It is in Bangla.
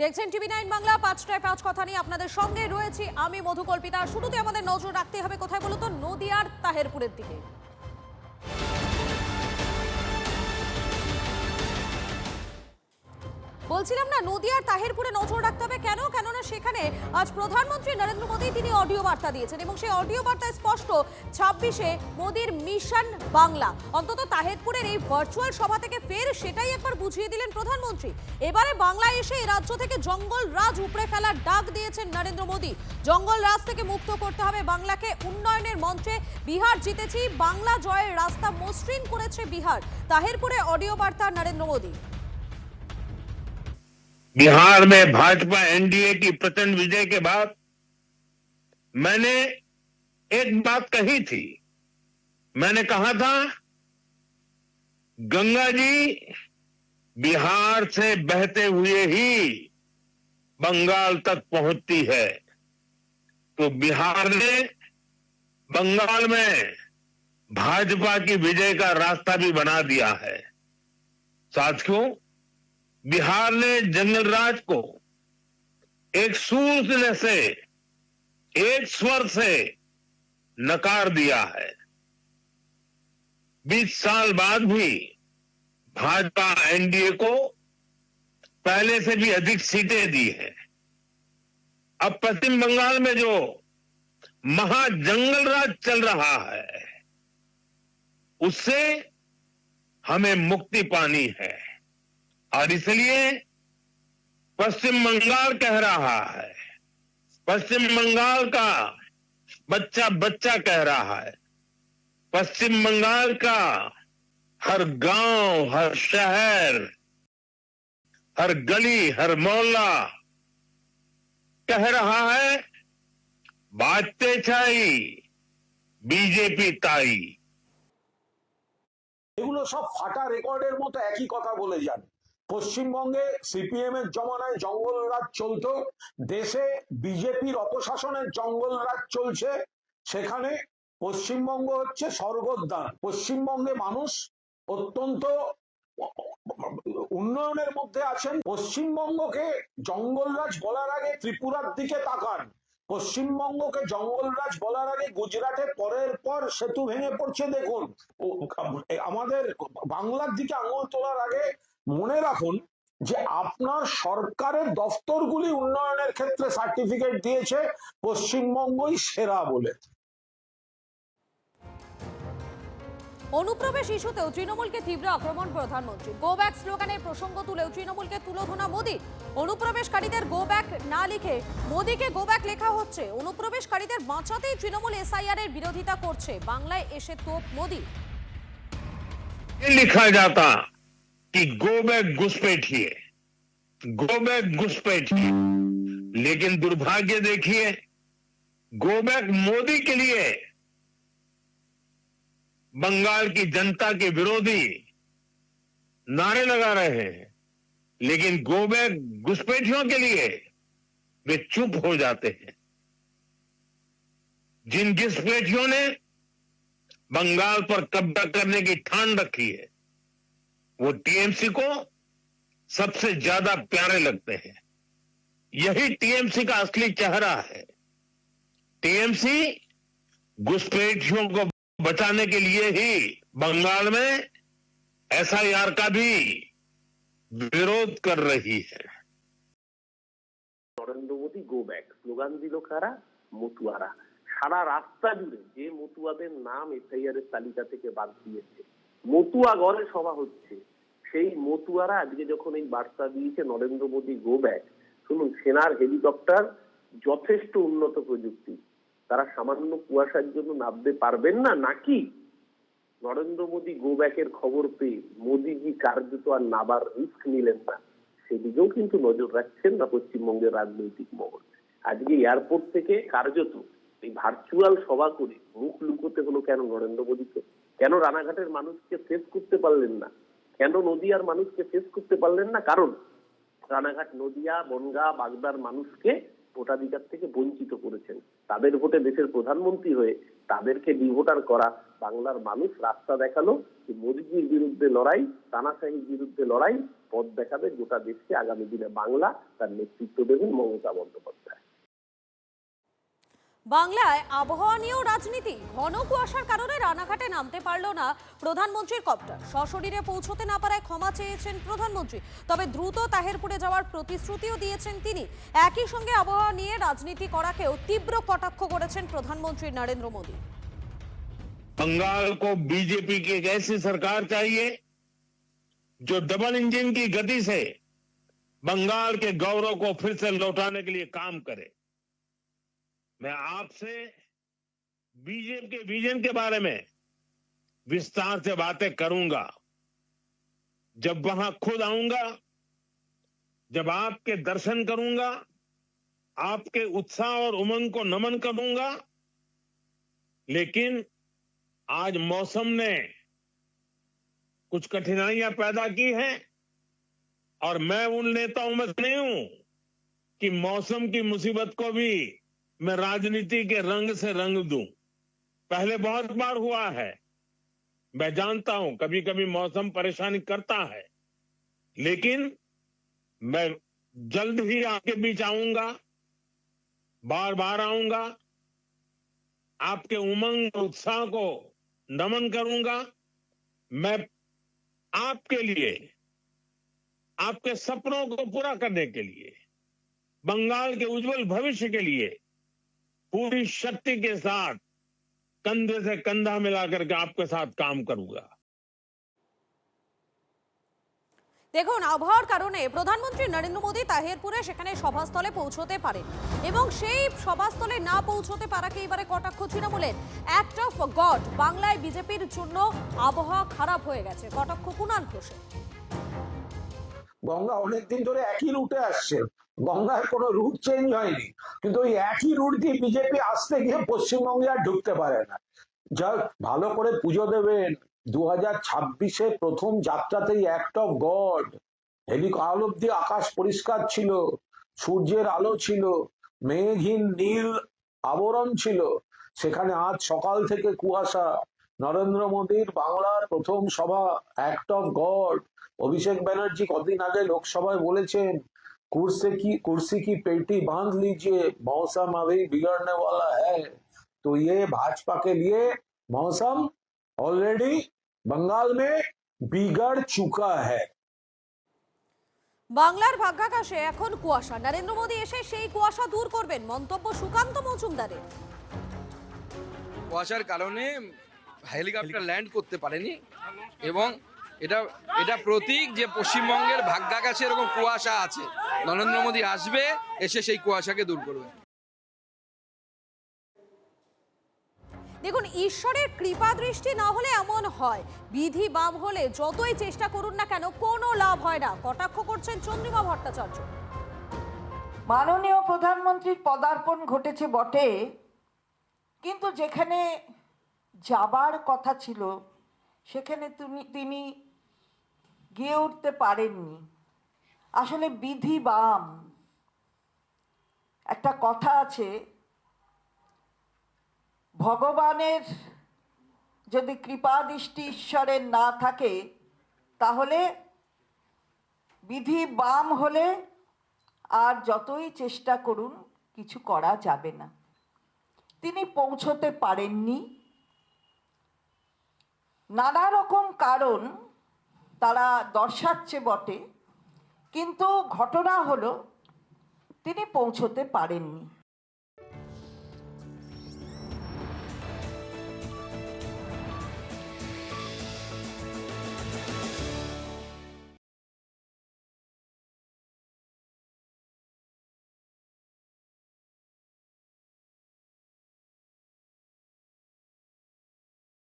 দেখছেন টিভি নাইন বাংলা, পাঁচটায় পাঁচ কথা নিয়ে আপনাদের সঙ্গে রয়েছি আমি মধুকল্পিতা। শুরুতে আমাদের নজর রাখতে হবে, কোথায় বলতো? নদিয়ার তাহেরপুরের দিকে। বলছিলাম না, নদিয়ার তাহেরপুরে নজর রাখতে হবে। কেন? কেননা সেখানে আজ প্রধানমন্ত্রী নরেন্দ্র মোদী তিনি অডিও বার্তা দিয়েছেন এবং সেই অডিও বার্তায় স্পষ্ট, ছাব্বিশে মোদীর মিশন বাংলা। অন্তত তাহেরপুরের এই ভার্চুয়াল সভা থেকে ফের সেটাই একবার বুঝিয়ে দিলেন প্রধানমন্ত্রী। এবারে বাংলায় এসে রাজ্য থেকে জঙ্গল রাজ উপড়ে ফেলার ডাক দিয়েছেন নরেন্দ্র মোদী। জঙ্গল রাজ থেকে মুক্ত করতে হবে বাংলাকে। উন্নয়নের মঞ্চে বিহার জিতেছি, বাংলা জয়ের রাস্তা মসৃণ করেছে বিহার। তাহেরপুরে অডিও বার্তা নরেন্দ্র মোদী। बिहार में भाजपा एनडीए की प्रचंड विजय के बाद मैंने एक बात कही थी। मैंने कहा था, गंगा जी बिहार से बहते हुए ही बंगाल तक पहुँचती है। तो बिहार ने बंगाल में भाजपा की विजय का रास्ता भी बना दिया है। साथियों बिहार ने जंगल राज को एक सूत्र से एक स्वर से नकार दिया है। बीस साल बाद भी भाजपा एनडीए को पहले से भी अधिक सीटें दी है। अब पश्चिम बंगाल में जो महाजंगल राज चल रहा है, उससे हमें मुक्ति पानी है। और इसलिए पश्चिम बंगाल कह रहा है पश्चिम बंगाल का बच्चा बच्चा कह रहा है पश्चिम बंगाल का हर गांव हर शहर हर गली हर मोहल्ला कह रहा है बाजते छाई बीजेपी ताई এগুলো সব ফাটা রেকর্ডের মতো একই কথা বলে যান পশ্চিমবঙ্গে সিপিএম এর জমানায় জঙ্গল রাজ চলতো, দেশে বিজেপির অপশাসনের জঙ্গল রাজ চলছে, সেখানে পশ্চিমবঙ্গ হচ্ছে স্বর্গোদ্যান পশ্চিমবঙ্গে মানুষ অত্যন্ত উন্নয়নের মধ্যে আছেন। পশ্চিমবঙ্গকে জঙ্গলরাজ বলার আগে ত্রিপুরার দিকে তাকান। পশ্চিমবঙ্গকে জঙ্গলরাজ বলার আগে গুজরাটে পরের পর সেতু ভেঙে পড়ছে, দেখুন। আমাদের বাংলার দিকে আঙুল তোলার আগে মনে রাখুন যে আপনার সরকারের দফতরগুলি উন্নয়নের ক্ষেত্রে সার্টিফিকেট দিয়েছে পশ্চিমবঙ্গই সেরা বলে। অনুপ্রবেশ ইস্যুতেও তৃণমূলকে তীব্র আক্রমণ প্রধানমন্ত্রী। গো ব্যাক স্লোগানের প্রসঙ্গ তুলেও তৃণমূলকে তুলোধনা মোদী। অনুপ্রবেশকারীদের গো ব্যাক না লিখে মোদীকে গো ব্যাক লেখা হচ্ছে। অনুপ্রবেশকারীদের বাঁচাতেই তৃণমূল এসআইআর এর বিরোধিতা করছে। বাংলায় এসে তোপ মোদী। লিখা যাতা कि गो बैक घुसपैठिए। Go back घुसपैठिए। लेकिन दुर्भाग्य देखिए, गो बैक मोदी के लिए बंगाल की जनता के विरोधी नारे लगा रहे हैं, लेकिन गो बैक घुसपैठियों के लिए वे चुप हो जाते हैं। जिन घुसपैठियों ने बंगाल पर कब्जा करने की ठान रखी है वो टीएमसी को सबसे ज्यादा प्यारे लगते हैं यही टीएमसी का असली चेहरा है टीएमसी घुसपैठियों को बचाने के लिए ही बंगाल में एसआईआर का भी विरोध कर रही है Narendra Modi go back slogan দিল কারা মতুয়ারা সারা রাস্তা জুড়ে যে মতুয়াদের নাম এসআইআর এর তালিকা থেকে বাদ দিয়েছে মতুয়া গড়ে সভা হচ্ছে সেই মতুয়ারা আজকে যখন এই বার্তা দিয়েছে নরেন্দ্র মোদী গো ব্যাক শুনুন, সেনার হেলিকপ্টার যথেষ্ট উন্নত প্রযুক্তি। তারা সামান্য কুয়াশার জন্য নামতে পারবেন না, নাকি? নরেন্দ্র মোদী গো ব্যাকের খবর পেয়ে মোদীজি কার্যত আর নাবার রিস্ক নিলেন না। সেদিকেও কিন্তু নজর রাখছেন না পশ্চিমবঙ্গের রাজনৈতিক মহল। আজকে এয়ারপোর্ট থেকে কার্যত এই ভার্চুয়াল সভা করে মুখ লুকোতে হলো কেন নরেন্দ্র মোদীকে? কেন রানাঘাটের মানুষকে ফেস করতে পারলেন না? কেন নদিয়ার মানুষকে ফেস করতে পারলেন না? কারণ রানাঘাট, নদিয়া, বনগা, বাগদার মানুষকে ভোটাধিকার থেকে বঞ্চিত করেছেন। তাদের ভোটে দেশের প্রধানমন্ত্রী হয়ে তাদেরকে ডিভোটার করা, বাংলার মানুষ রাস্তা দেখাল যে মোদীজির বিরুদ্ধে লড়াই, তানাশাহির বিরুদ্ধে লড়াই, পথ দেখাবে গোটা দেশকে আগামী দিনে বাংলা। তার নেতৃত্ব দেবেন মমতা বন্দ্যোপাধ্যায়। বাংলায় আবহাওয়া নিয়েও রাজনীতি ঘন কুয়াশার কারণে রানাঘাটে নামতে পারল না প্রধানমন্ত্রীর কপ্টার সশরীরে পৌঁছতে না পারায় ক্ষমা চেয়েছেন প্রধানমন্ত্রী তবে দ্রুত তাহেরপুরে যাওয়ার প্রতিশ্রুতিও দিয়েছেন তিনি একই সঙ্গে আবহাওয়া নিয়ে রাজনীতি করাকেও তীব্র কটাক্ষ করেছেন প্রধানমন্ত্রী নরেন্দ্র মোদী बंगाल को बीजेपी की एक ऐसी सरकार चाहिए जो डबल इंजन की गति से बंगाल के गौरव को फिर से लौटाने के लिए काम करे मैं आपसे बीजेपी के विजन के बारे में विस्तार से बातें करूँगा। जब वहाँ खुद आऊँगा, जब आपके दर्शन करूँगा, आपके उत्साह और उमंग को नमन करूँगा लेकिन आज मौसम ने कुछ कठिनाइयाँ पैदा की हैं और मैं उन नेताओं में नहीं हूँ कि मौसम की मुसीबत को भी मैं राजनीति के रंग से रंग दूँ। पहले बहुत बार हुआ है। मैं जानता हूँ कभी कभी मौसम परेशानी करता है। लेकिन मैं जल्द ही आपके बीच आऊँगा बार बार आऊँगा, आपके उमंग उत्साह को नमन करूँगा। मैं आपके लिए, आपके सपनों को पूरा करने के लिए, बंगाल के उज्जवल भविष्य के लिए पूरी शक्ति के साथ कंधे से कंधा मिलाकर के आपके साथ काम करूंगा দেখুন আবহাওয়ার কারণে প্রধানমন্ত্রী নরেন্দ্র মোদী তাহিরপুরে সেখানে সভাস্থলে পৌঁছতে পারেন এবং সেই সভাস্থলে না পৌঁছতে পারাকে এবারে কটাক্ষ তৃণমূলের অ্যাক্ট অফ গড বাংলায় বিজেপির জন্য আবহাওয়া খারাপ হয়ে গেছে কটাক্ষ কুণাল ঘোষের গঙ্গা অনেকদিন ধরে একই রুটে আসছে গঙ্গার কোনো রুট চেঞ্জ হয়নি। কিন্তু ওই একই রুট দিয়ে বিজেপি আসতে গিয়ে পশ্চিমবঙ্গে আর ঢুকতে পারে না। যা ভালো করে পুজো দেবেন। দু হাজার ছাব্বিশে প্রথম যাত্রাতেই অ্যাক্ট অফ গড হেলিক আল অব্দি আকাশ পরিষ্কার ছিল, সূর্যের আলো ছিল, মেঘহীন নীল আবরণ ছিল। সেখানে আজ সকাল থেকে কুয়াশা। নরেন্দ্র মোদীর বাংলার প্রথম সভা act of god Abhishek Banerjee কদিন আগে লোকসভায় বলেছেন कुर्सी की कुर्सी की पेटी बांध लीजिए मौसम अभी बिगड़ने वाला है तो ये भाजपा के लिए मौसम ऑलरेडी बंगाल में बिगड़ चुका है বাংলার ভাগ্যাকাশে এখন কুয়াশা নরেন্দ্র মোদী এসে সেই কুয়াশা দূর করবেন মন্তব্য সুকান্ত মজুমদারের কুয়াশার কারণে হেলিকপ্টার ল্যান্ড করতে পারেনি এবং এটা এটা প্রতীক যে পশ্চিমবঙ্গের ভাগ্যাকাশে এরকম কুয়াশা আছে। নরেন্দ্র মোদী আসবে এসে সেই কুয়াশাকে দূর করবে। দেখুন ঈশ্বরের কৃপা দৃষ্টি না হলে এমন হয়। বিধি বাম হলে যতই চেষ্টা করুন না কেন কোনো লাভ হয় না। কটাক্ষ করছেন চন্দ্রিমা ভট্টাচার্য। মাননীয় প্রধানমন্ত্রীর পদার্পণ ঘটেছে বটে কিন্তু যেখানে যাবার কথা ছিল সেখানে তুমি তিনি গিয়ে উঠতে পারেননি। আসলে বিধি বাম। একটা কথা আছে, ভগবানের যদি কৃপা দৃষ্টি ঈশ্বরের না থাকে, তাহলে বিধি বাম হলে আর যতই চেষ্টা করুন, কিছু করা যাবে না। তিনি পৌঁছতে পারেননি। নানা রকম কারণ তারা দর্শাচ্ছে বটে। কিন্তু ঘটনা হলো তিনি পৌঁছতে পারেননি।